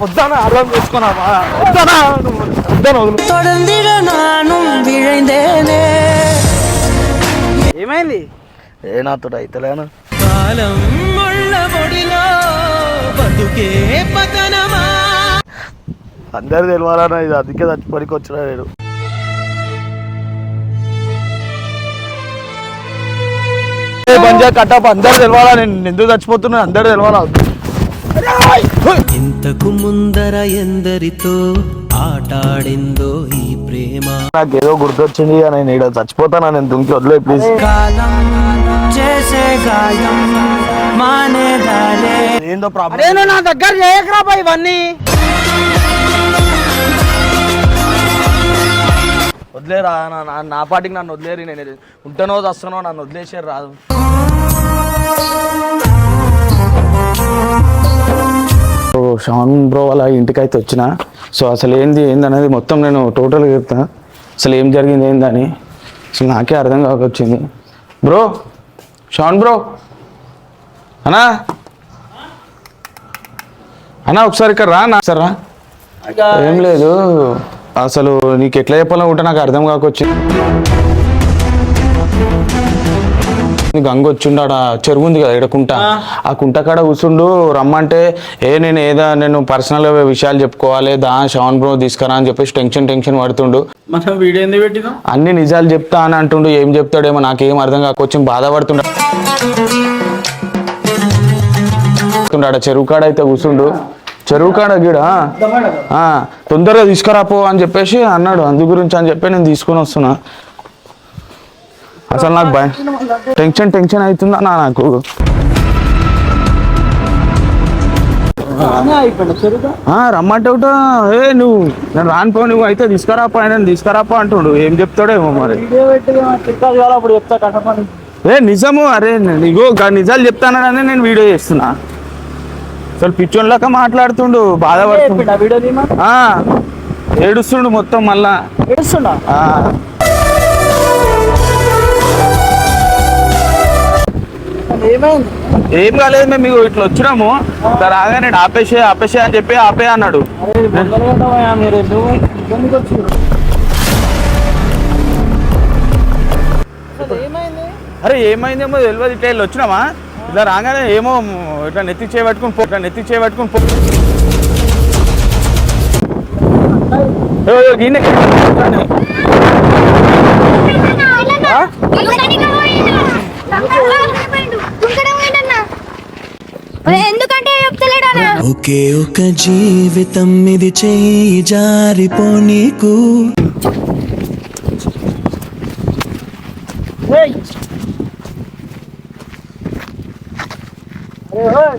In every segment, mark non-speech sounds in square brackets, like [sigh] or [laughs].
వద్దానా అర్థం చేసుకున్నావా? వద్దానా వద్దాను వదులు. ఏమైంది? ఏ నాతో అయితలేనా కాలం అందరు తెలియాలన్నా ఇది అందుకే చచ్చిపోయికి వచ్చిన నేను. పంజాబ్ కట్టప్ప అందరు తెలియాలా నేను ఎందుకు చచ్చిపోతున్నా అందరు తెలియాలా ఇంతకు ముందర ఎందరితో ఆటాడిందో ఈ ప్రేమ? నాకు ఏదో గుర్తొచ్చింది నేను ఇక్కడ చచ్చిపోతానా నేను దుంకి వదిలే ప్లీజ్ కాలం చేసే గాయం మానేదాలే ఏందో ప్రాబ్లం నువ్వు నా దగ్గర చేయకరా బా ఇవన్నీ. వదిలేరా నా- నా- నా పాటికి నన్ను వదిలేరు నేను ఉంటానో వస్తానో నన్ను వదిలేసారు రాదు. సో షాన్ బ్రో వాళ్ళ ఇంటికి అయితే వచ్చిన సో అసలు ఏంది ఏంది అనేది మొత్తం నేను టోటల్గా చెప్తా. అసలు ఏం జరిగింది ఏందని అసలు నాకే అర్థం కాకొచ్చింది. బ్రో షాన్ బ్రో అన్నా? అన్నా ఒకసారి ఇక్కడ రా నా సరే ఏం లేదు అసలు నీకు ఎట్లా చెప్పాలనుకుంటే నాకు అర్థం కాకొచ్చింది. గంగ వచ్చిండు ఆడ చెరువు ఉంది కదా ఇక్కడ కుంట. ఆ. కుంట కాడ కూర్చుండు రమ్మంటే ఏ నేను ఏదో నేను పర్సనల్ విషయాలు చెప్పుకోవాలి దా శ్రవణ్ బ్రో తీసుకురా అని చెప్పేసి టెన్షన్ టెన్షన్ పడుతుండు. అన్ని నిజాలు చెప్తా అని అంటుండు ఏం చెప్తాడేమో నాకేం అర్థం కాకొచ్చి బాధపడుతుండ. ఆడ చెరువు కాడ అయితే కూర్చుండు చెరువు కాడ గిడ? తొందరగా తీసుకురాపో అని చెప్పేసి అన్నాడు. అందు గురించి అని చెప్పి నేను తీసుకొని వస్తున్నా. అసలు నాకు భయం. టెన్షన్ టెన్షన్ అవుతుందా నా నాకు? రమ్మంటే ఒకట, ఏ నువ్వు నేను రానిపో నువ్వు అయితే తీసుకురాపో ఆయన తీసుకురాపో అంటుండు. ఏం చెప్తాడేమో మరి. ఏ నిజము అరే నీకు గా నిజాలు చెప్తానని నేను వీడియో చేస్తున్నా. అసలు పిచ్చోన్లాగా మాట్లాడుతుండు బాధపడుతుండు. ఏడుస్తుండు మొత్తం మళ్ళా. ఏడుస్తుండా? ఏం కాలేదు మేము ఇగో ఇట్లా వచ్చినాము. ఇట్లా రాగానే ఆపేసే ఆపేసే అని చెప్పి ఆపే అన్నాడు. అరే ఏమైందేమో తెలియదు. ఇట్లా వెళ్ళి వచ్చినామా? ఇట్లా రాగానే ఏమో ఇట్లా నెత్తి చేయబట్టుకుని పో ఇట్లా నెత్తి చేయబట్టుకుని పో. ఎందుకంటే చెప్తలేడనా ఒకే ఒక జీవితం ఇది చేయి జారిపోనీకు ఏయ్! అరే ఓయ్!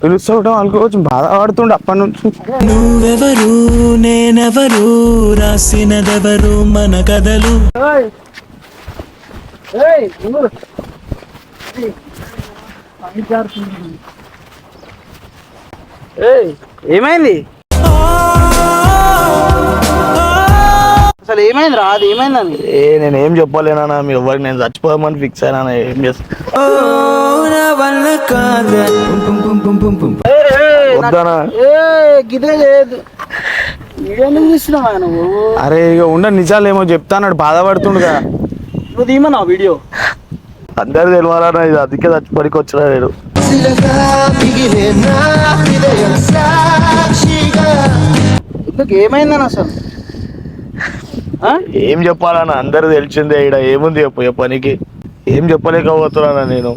పిలుస్తుంటాం బాధపడుతుండే అప్పటి నుంచి. నువ్వెవరు నేనెవరు రాసినదెవరు మన కథలు. ఏమైంది? అసలు ఏమైంది రా? అది ఏమైందని ఏ నేను ఏం చెప్పలేనా మీ ఎవరికి నేను చచ్చిపోదామని ఫిక్స్ అయినా ఏం చేస్తా? గిదే లేదు. అరే ఇక ఉండ నిజాలు ఏమో చెప్తాన్నాడు బాధపడుతుండగా. నువ్వు తీమన్నా వీడియో? అందరు తెలియాలన్నా ఇది అందుకే చచ్చిపోనికి వచ్చిన నేను. ఎందుకు ఏమైందని అసలు? ఆ? ఏం చెప్పాలన్నా అందరు తెలిసిందే ఇక్కడ ఏముంది చెప్పు ఈ పనికి? ఏం చెప్పలేకపోతున్నా నేను.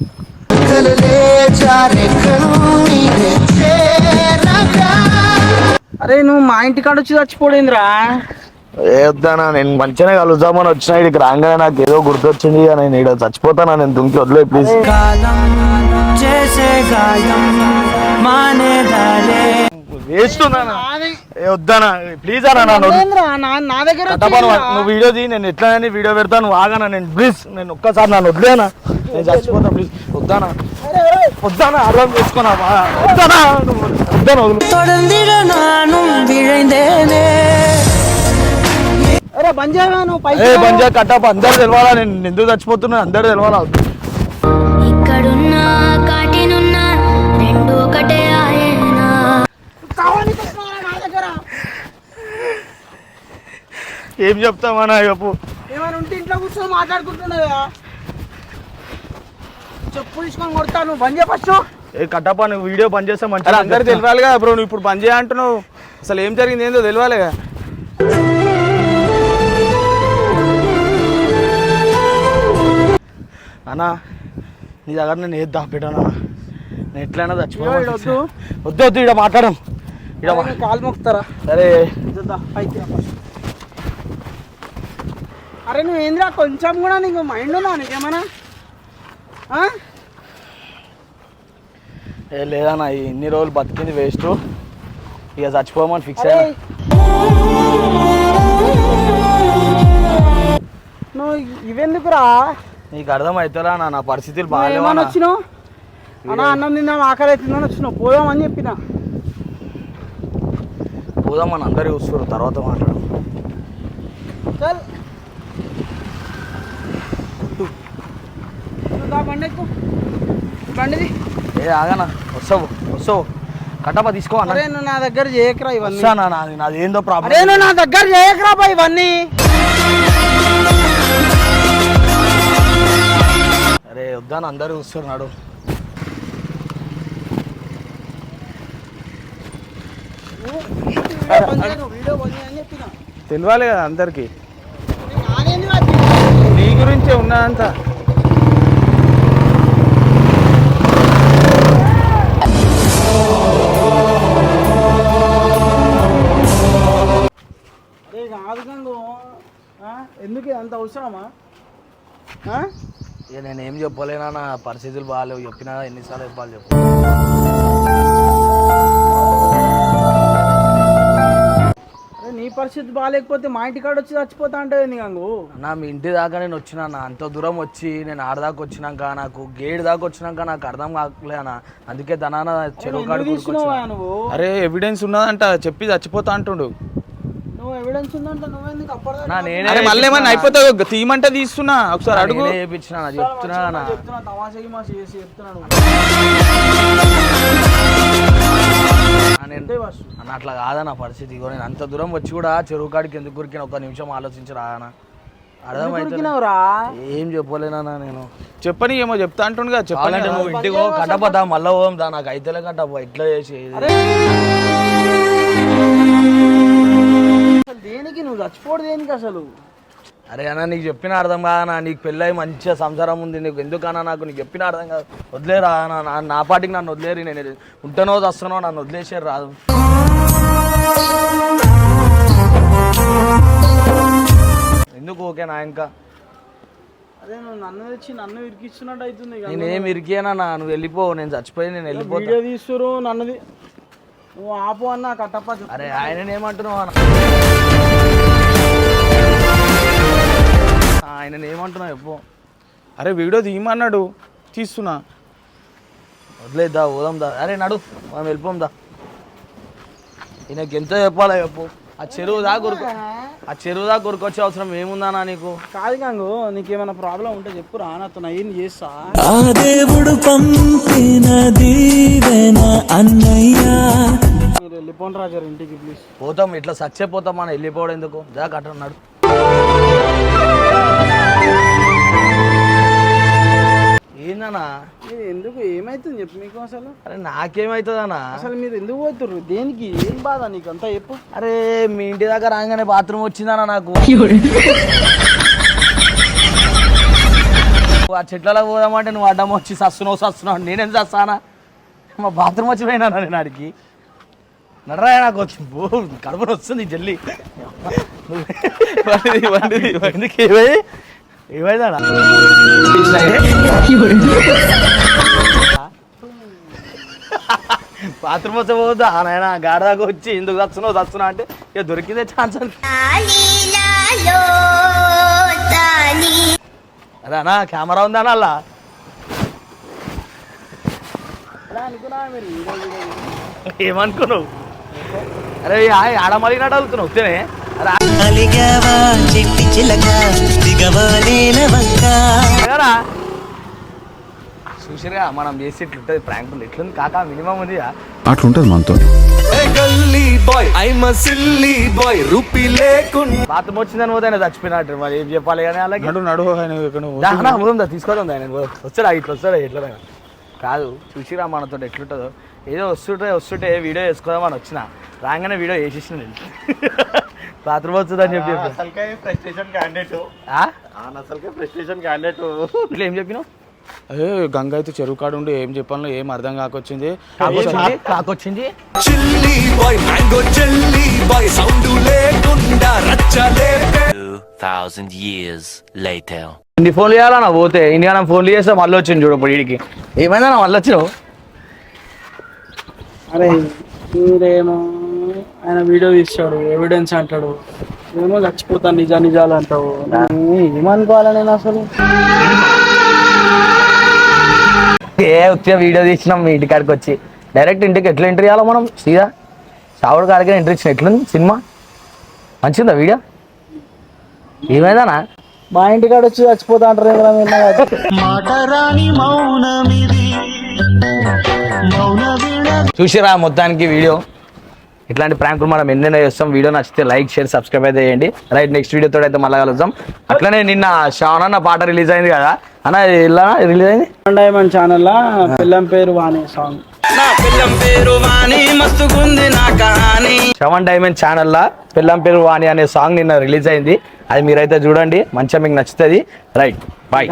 అరే నువ్వు మా ఇంటి కాడ వచ్చి చచ్చిపోయిందిరా. ఏదన్నా నేను మంచిగా కలుద్దామని వచ్చిన ఇక్కడ రాగానే నాకు ఏదో గుర్తొచ్చింది నేను ఇక్కడ చచ్చిపోతాను నేను దుంకి వదిలే ప్లీజ్ వద్దానా ప్లీజ్ నా దగ్గర నువ్వు వీడియో తీ నేను ఎట్లా వీడియో పెడతా నువ్వు ఆగానా నేను ప్లీజ్ నేను ఒక్కసారి నన్ను వద్దానా నేను చచ్చిపోతా ప్లీజ్ వద్దానా వద్దానా అర్థం చేసుకోనా వద్దానా అరే బంజా అందరు తెలవాలా? నేను ఎందుకు చచ్చిపోతున్నా? అందరు తెలవాలా? ఇక్కడున్నా కాటినున్నా నా చెప్పు. ఏమైనా ఉంటే ఇంట్లో కూర్చొని మాట్లాడుకుంటున్నావా? చెప్పు తీసుకొని కొడతాను బంద్ చేయ ఫస్ట్. ఏ కట్టప్ప నువ్వు వీడియో బంద్ చేస్తే మంచిది అందరు తెలియాలిగా బ్రో నువ్వు ఇప్పుడు పని చేయ అంటున్నావు. అసలు ఏం జరిగింది ఏందో తెలియాలిగా అన్నా నీ దగ్గర నేను ఏది దాపెట్టానా నేను ఎట్లయినా చచ్చిపోయి ఏయ్, వద్దు. వద్దు వద్దు ఇక్కడ మాట్లాడడం. ఇక్కడ కాలు మొక్కుతారా? సరే. అరే నువ్వు ఏందిరా? కొంచెం కూడా నీకు మైండ్ ఉందా నీకేమన్నా? ఏ లేదన్నా ఇన్ని రోజులు బతికింది వేస్ట్ ఇక చచ్చిపోమని ఫిక్స్ అయ్యా నువ్వు ఇవెందుకురా? నీకు అర్థం నా నా పరిస్థితులు బాగాలేవా ఏమని వచ్చినావు? అన్నా అన్నం తిన్నాం ఆకలి అవుతుందని వచ్చినావు. పోదామని చెప్పిన? పోదామని అందరూ చూస్తారు తర్వాత చల్. బండి బండిది. ఏ ఆగనా? వస్తావు వస్తావు. కట్టప్ప తీసుకో అరే నువ్వు నా దగ్గర చేయకరా ఇవన్నీ. నాది నాది ఏందో అరే ప్రాబ్లం నువ్వు నా దగ్గర చేయకరా ఇవన్నీ. అరే వద్దాను? అందరూ చూస్తున్నాడు తెలియాలి కదా అందరికి. నీ గురించే ఉన్నదంతా? ఎందుకు అంత అవసరమా? ఇక నేను ఏం చెప్పలేనా నా పరిస్థితులు బాగాలేవు. చెప్పినా ఎన్నిసార్లు చెప్పాలి చెప్పు. అరే నీ పరిస్థితి బాగాలేకపోతే మా ఇంటి కాడ వచ్చి చచ్చిపోతా అంటే ఏంది గంగు? నా మీ ఇంటి దాకా నేను వచ్చినా నా అంత దూరం వచ్చి నేను ఆడదాకా వచ్చినాక నాకు గేట్ దాకా వచ్చినాక నాకు అర్థం కాకలే అన్న. అందుకే తనాన చెరువు ఎందుకు కాడికి తీసుకున్నావా ఉరికొచ్చినా. నువ్వు? అరే ఎవిడెన్స్ ఉన్నదంట. చెప్పి చచ్చిపోతా అంటుండు. అరే మళ్ళీ ఏమన్నా అయిపోతా తీయమంటే తీస్తున్నా. ఒకసారి అడుగు. నేనే చేపించిన నా చెప్తున్నా అన్న అట్లా కాదా నా పరిస్థితి? ఇగో నేను అంత దూరం వచ్చి కూడా చెరువు కాడికి ఎందుకు ఉరికిన ఒక నిమిషం ఆలోచించి రానా ఏం చెప్పలేనా నేను? చెప్పని ఏమో చెప్తా అంటుండు కదా చెప్పాలంటే నువ్వు ఇంటికి పో కట్టపదా మళ్ళా పోదాం నాకు అయితేలే కట్టపో ఎట్లా చేసి అసలు దేనికి? నువ్వు చచ్చిపోడు దేనికి అసలు? అరే అన్న నీకు చెప్పిన అర్థం కాదన్నా నీకు పెళ్ళై మంచిగా సంసారం ఉంది. నీకు ఎందుకన్నా నాకు నీకు చెప్పిన అర్థం కాదు. వదిలేరా నా నా- పాటికి నన్ను వదిలేరు. నేను ఉంటనో వస్తానో నన్ను వదిలేసారు రాదు. ఎందుకు ఓకే నా ఇంకా? అదే నువ్వు నన్ను తెచ్చి నన్ను ఇరికిస్తున్నట్టు అవుతుంది. నేనేం ఇరికేనా నువ్వు వెళ్ళిపో. నేను చచ్చిపోయి నేను వెళ్ళిపోతా. వీడియో తీస్తురు నన్నది నువ్వు ఆపు అన్న కట్టప్ప. అరే ఆయన ఏమంటున్నావు అన్న? ఆయన ఏమంటున్నావు చెప్పు. అరే వీడియో తీయమన్నాడు. తీస్తున్నా. వదిలేద్దా పోదాం దా. అరే నడు మనం వెళ్ళిపోం దా. ఈయనకి ఎంత చెప్పాలా చెప్పు. ఆ చెరువు దా కొరుకు ఆ చెరువు దా కొరుకొచ్చే అవసరం ఏముందానా నీకు? కాదు గంగు నీకేమైనా ప్రాబ్లం ఉంటే చెప్పు రా నాతో నా ఏం చేస్తా? ఆ దేవుడు పంపిన దీవెన అన్నయ్యా. మీరు వెళ్ళిపోండి రాజారు ఇంటికి ప్లీజ్ పోతాం ఇట్లా సచ్చే పోతాం మనం వెళ్ళిపోవడం ఎందుకు? దా కట్టన్నాడు ఏందన్నా? మీరు ఎందుకు ఏమైతుంది చెప్పు మీకు అసలు? అరే నాకేమవుతుందన్నా అసలు మీరు ఎందుకు పోతుర్రు? దేనికి? ఏం బాధ నీకు అంతా చెప్పు. అరే మీ ఇంటి దగ్గర రాగానే బాత్రూమ్ వచ్చిందన్నా నాకు. [laughs] ఆ చెట్లలో పోదామంటే నువ్వు అడ్డం వచ్చి సస్తున్నావు సస్తున్నావు. నేనేం చస్తానా మా బాత్రూమ్ వచ్చి పోయినా నేను ఆడికి? నడరా నాకు వచ్చి. బో కడుపున వస్తుంది జల్లి [laughs] వండిది [laughs] ఏమై ఏమైందా బాత్రూమ్ వస్తే పోవద్దా? నాయన గాడదాకా వచ్చి ఎందుకు చస్తున్నావు చస్తున్నా అంటే ఇక దొరికిందే ఛాన్స్ అదే అన్నా కెమెరా ఉందా అన్న అలా? అనుకున్నా ఏమనుకున్నావు? అరే ఆడమలిగినట్టు వెళ్తున్నావు తినే అలిగావా చెట్టి చిలక చూసిరుగా మనం చేసి ఇట్లుంటుంది. ఎట్లుంది కాక మినిమం ఉంది అట్లుంటది మనతో. Gully boy I'm silly boy rupee లేకుండా బాత్రూమ్ వచ్చిందని పోతే ఆయన చచ్చిపోయినట్టు మరి ఏం చెప్పాలి కానీ అలాగే. నడు నడు ఆయన పోదాం తీసుకోదాం ఆయన. వస్తాడా ఇట్లా వస్తాడా ఎట్లా కాదు చూసిరా మనతో ఎట్లుంటుందో. ఏదో వస్తుంటే వస్తుంటే వీడియో వేసుకోదామని వచ్చిన. రాగానే వీడియో వేసేసిన నేను. బాత్రూమ్ వస్తుందని చెప్పి ఏం చెప్పినావు? అదే గంగ అయితే చెరువు కాడు ఉండి ఏం చెప్పాలో ఏం అర్థం కాకొచ్చింది? కాకొచ్చింది? కాకొచ్చింది? చిల్లీ బాయ్ మ్యాంగో చెల్లీ బాయ్ సౌండ్ లేకుండా రచ్చలేపే. 2,000 years later. ఇన్ని ఫోన్లు చేయాలన్నా పోతే ఇండియా ఫోన్లు చేస్తే మళ్ళీ వచ్చింది చూడు ఇప్పుడు వీడికి ఏమైందా? మళ్ళీ వచ్చినావు? అరే మీరేమో ఆయన వీడియో తీస్తాడు ఎవిడెన్స్ అంటాడు. ఏమో చచ్చిపోతాను నిజా నిజాలు అంటావు. నేను ఏమనుకోవాలి నేను అసలు? ఏ వచ్చే వీడియో తీసినాం మీ ఇంటికాడికి వచ్చి. డైరెక్ట్ ఇంటికి ఎట్లా ఎంట్రీ చేయాలో మనం? సీదా? చావుడు కాడికి ఎంట్రీ ఇచ్చిన ఎట్లుంది సినిమా? మంచిదా వీడియో? ఏమైందనా మా ఇంటికాడ వచ్చి చచ్చిపోతా అంటారు విన్నా కదా. చూసిరా మొత్తానికి వీడియో. ఇట్లాంటి ప్రాంకులు మనం ఎన్నెన్నో చేస్తాం. వీడియో నచ్చితే లైక్ షేర్ సబ్స్క్రైబ్ అయితే చేయండి. రైట్ నెక్స్ట్ వీడియోతో అయితే మళ్ళీ కలుద్దాం. అట్లనే నిన్న శ్రావణ్ అన్న పాట రిలీజ్ అయింది కదా. అన్న ఇలా రిలీజ్ అయింది? డైమండ్ ఛానల్లో పిల్లం పేరు వాణి సాంగ్ శ్రవణ్ డైమండ్ ఛానల్లో పిల్లం పేరు వాణి అనే సాంగ్ నిన్న రిలీజ్ అయింది. అది మీరైతే చూడండి. మంచిగా మీకు నచ్చుతుంది. Right bye